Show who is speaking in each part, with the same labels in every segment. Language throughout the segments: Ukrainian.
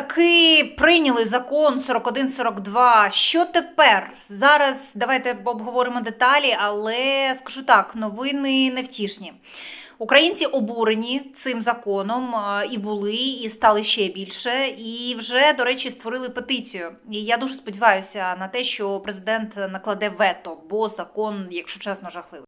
Speaker 1: таки прийняли закон 4142. Що тепер? Зараз давайте обговоримо деталі, але скажу так: новини невтішні. Українці обурені цим законом і були, і стали ще більше. І вже, до речі, створили петицію. І я дуже сподіваюся на те, що президент накладе вето, бо закон, якщо чесно, жахливий.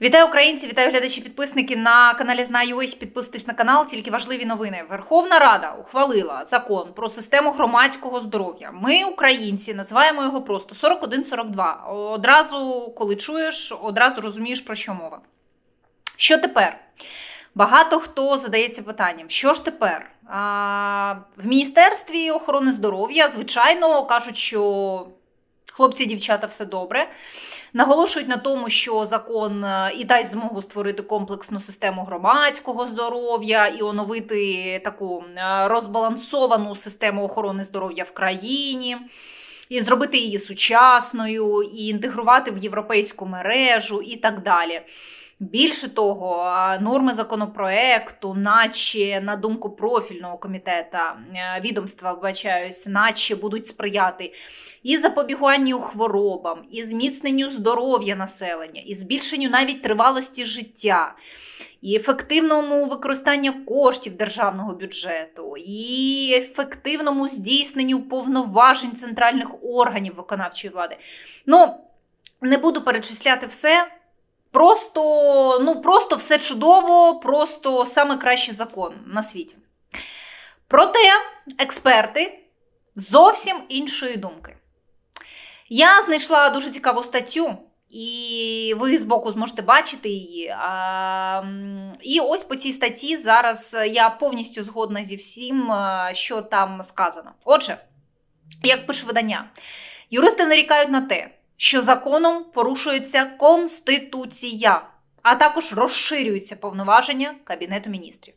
Speaker 1: Вітаю українці, вітаю глядачі, підписники на каналі Знаю. Підписуйтесь на канал. Тільки важливі новини. Верховна Рада ухвалила закон про систему громадського здоров'я. Ми, українці, називаємо його просто 4142. Одразу, коли чуєш, одразу розумієш про що мова. Що тепер? Багато хто задається питанням, що ж тепер? А, в Міністерстві охорони здоров'я, звичайно, кажуть, що хлопці, дівчата, все добре. Наголошують на тому, що закон е, і дасть змогу створити комплексну систему громадського здоров'я і оновити таку е, розбалансовану систему охорони здоров'я в країні, і зробити її сучасною, і інтегрувати в європейську мережу і так далі. Більше того, е, норми законопроекту, наче на думку профільного комітету відомства, вбачаюсь, наче будуть сприяти і запобіганню хворобам, і зміцненню здоров'я населення, і збільшенню навіть тривалості життя, і ефективному використанню коштів державного бюджету, і ефективному здійсненню повноважень центральних органів виконавчої влади. Ну, не буду перечисляти все. Просто, ну, просто все чудово, просто саме кращий закон на світі. Проте експерти зовсім іншої думки. Я знайшла дуже цікаву статтю, і ви збоку зможете бачити її. А, І ось по цій статті зараз я повністю згодна зі всім, що там сказано. Отже, як пише видання, юристи нарікають на те, що законом порушується Конституція, а також розширюються повноваження Кабінету міністрів.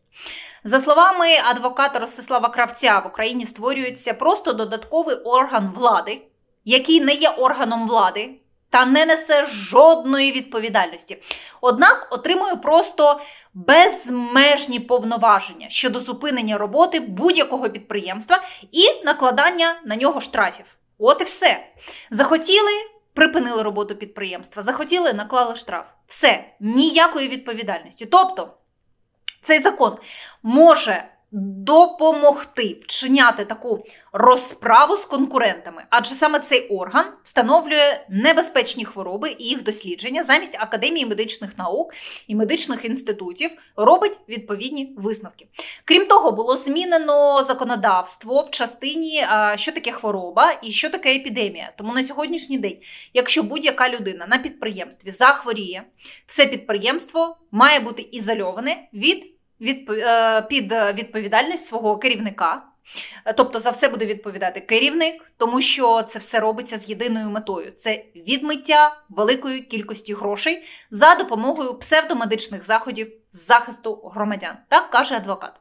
Speaker 1: За словами адвоката Ростислава Кравця, в Україні створюється просто додатковий орган влади, який не є органом влади та не несе жодної відповідальності. Однак отримує просто безмежні повноваження щодо зупинення роботи будь-якого підприємства і накладання на нього штрафів. От і все. Захотіли. Припинили роботу підприємства, захотіли, наклали штраф. Все, ніякої відповідальності. Тобто цей закон може допомогти вчиняти таку розправу з конкурентами, адже саме цей орган встановлює небезпечні хвороби і їх дослідження замість академії медичних наук і медичних інститутів робить відповідні висновки. Крім того, було змінено законодавство в частині, що таке хвороба і що таке епідемія. Тому на сьогоднішній день, якщо будь-яка людина на підприємстві захворіє, все підприємство має бути ізольоване від під відповідальність свого керівника. Тобто за все буде відповідати керівник, тому що це все робиться з єдиною метою: це відмиття великої кількості грошей за допомогою псевдомедичних заходів з захисту громадян. Так каже адвокат.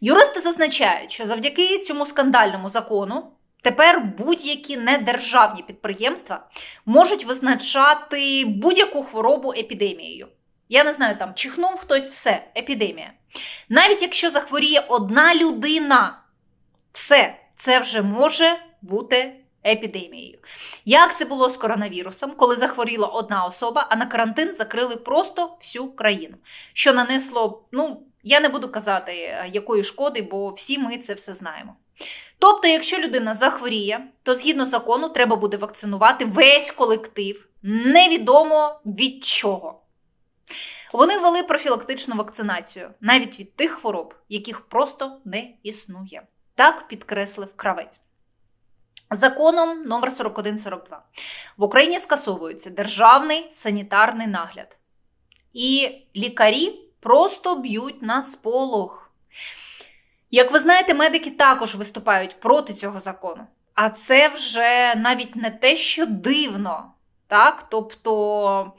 Speaker 1: Юристи зазначають, що завдяки цьому скандальному закону тепер будь-які недержавні підприємства можуть визначати будь-яку хворобу епідемією. Я не знаю, там чихнув хтось, все, епідемія. Навіть якщо захворіє одна людина, все, це вже може бути епідемією. Як це було з коронавірусом, коли захворіла одна особа, а на карантин закрили просто всю країну, що нанесло, ну, я не буду казати, якої шкоди, бо всі ми це все знаємо. Тобто, якщо людина захворіє, то згідно закону треба буде вакцинувати весь колектив, невідомо від чого. Вони ввели профілактичну вакцинацію навіть від тих хвороб, яких просто не існує. Так підкреслив кравець. Законом номер 4142 в Україні скасовується державний санітарний нагляд. І лікарі просто б'ють на сполох. Як ви знаєте, медики також виступають проти цього закону. А це вже навіть не те, що дивно. Так? Тобто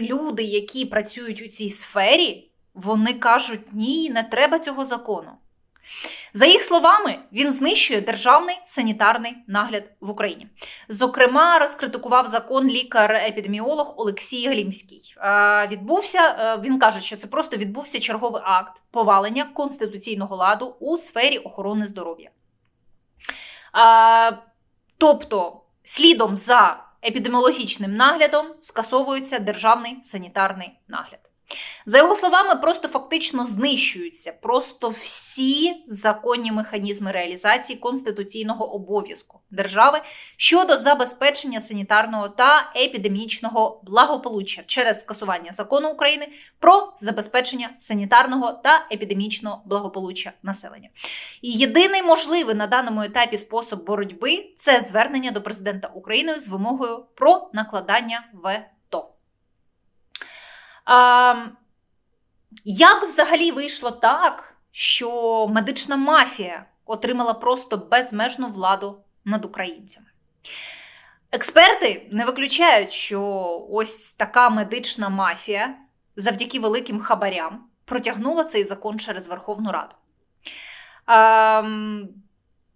Speaker 1: люди, які працюють у цій сфері, вони кажуть, ні, не треба цього закону. За їх словами, він знищує державний санітарний нагляд в Україні. Зокрема, розкритикував закон лікар-епідеміолог Олексій Глімський. Відбувся е, він каже, що це просто відбувся черговий акт повалення конституційного ладу у сфері охорони здоров'я. Тобто, слідом за епідеміологічним наглядом скасовується державний санітарний нагляд. За його словами, просто фактично знищуються просто всі законні механізми реалізації конституційного обов'язку держави щодо забезпечення санітарного та епідемічного благополуччя через скасування закону України про забезпечення санітарного та епідемічного благополуччя населення. І єдиний можливий на даному етапі спосіб боротьби це звернення до президента України з вимогою про накладання вето. А, як взагалі вийшло так, що медична мафія отримала просто безмежну владу над українцями? Експерти не виключають, що ось така медична мафія завдяки великим хабарям протягнула цей закон через Верховну Раду. Ем,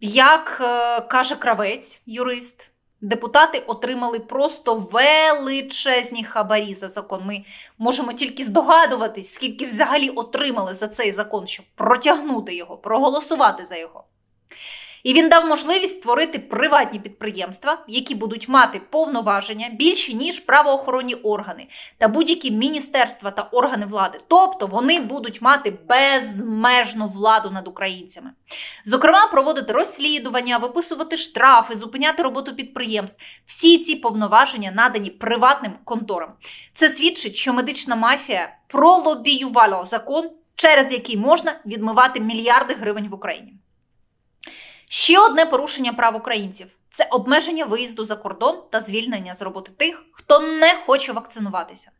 Speaker 1: як е, каже кравець, юрист, депутати отримали просто величезні хабарі за закон. Ми можемо тільки здогадуватись, скільки взагалі отримали за цей закон, щоб протягнути його, проголосувати за його. І він дав можливість створити приватні підприємства, які будуть мати повноваження більші, ніж правоохоронні органи та будь-які міністерства та органи влади. Тобто вони будуть мати безмежну владу над українцями. Зокрема, проводити розслідування, виписувати штрафи, зупиняти роботу підприємств. Всі ці повноваження надані приватним конторам. Це свідчить, що медична мафія пролобіювала закон, через який можна відмивати мільярди гривень в Україні. Ще одне порушення прав українців це обмеження виїзду за кордон та звільнення з роботи тих, хто не хоче вакцинуватися.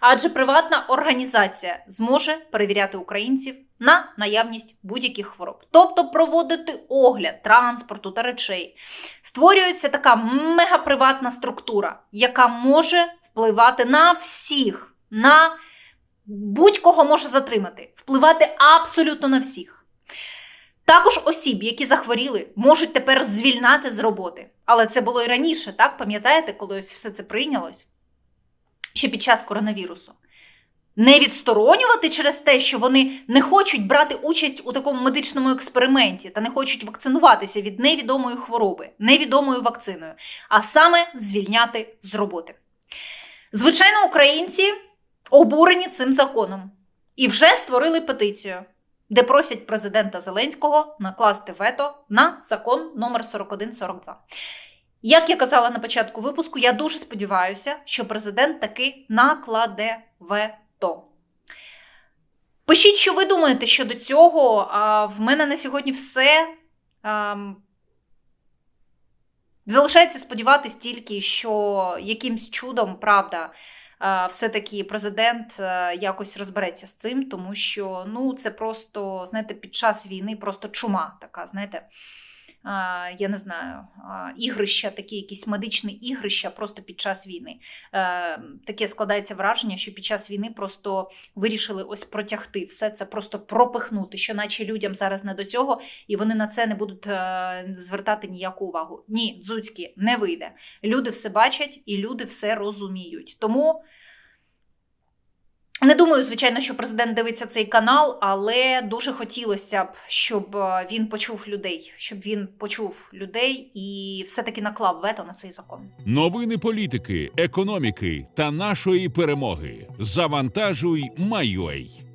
Speaker 1: Адже приватна організація зможе перевіряти українців на наявність будь-яких хвороб, тобто проводити огляд транспорту та речей. Створюється така мегаприватна структура, яка може впливати на всіх, на будь-кого може затримати, впливати абсолютно на всіх. Також осіб, які захворіли, можуть тепер звільнати з роботи. Але це було і раніше, так? Пам'ятаєте, коли ось все це прийнялось? Ще під час коронавірусу. Не відсторонювати через те, що вони не хочуть брати участь у такому медичному експерименті та не хочуть вакцинуватися від невідомої хвороби, невідомою вакциною, а саме звільняти з роботи. Звичайно, українці обурені цим законом і вже створили петицію де просять президента Зеленського накласти вето на закон номер 4142. Як я казала на початку випуску, я дуже сподіваюся, що президент таки накладе вето. Пишіть, що ви думаєте щодо цього. А в мене на сьогодні все. Залишається сподіватися тільки, що якимсь чудом, правда, все-таки президент е, якось розбереться з цим, тому що ну, це просто, знаєте, під час війни просто чума така, знаєте. Я не знаю, ігрища, такі якісь медичні ігрища просто під час війни. Е, Таке складається враження, що під час війни просто вирішили ось протягти все це, просто пропихнути, що наче людям зараз не до цього, і вони на це не будуть е, звертати ніяку увагу. Ні, дзуцькі не вийде. Люди все бачать і люди все розуміють. Тому. Не думаю, звичайно, що президент дивиться цей канал, але дуже хотілося б, щоб е, він почув людей, щоб він почув людей і все-таки наклав вето на цей закон.
Speaker 2: Новини політики, економіки та нашої перемоги. Завантажуй, Майой.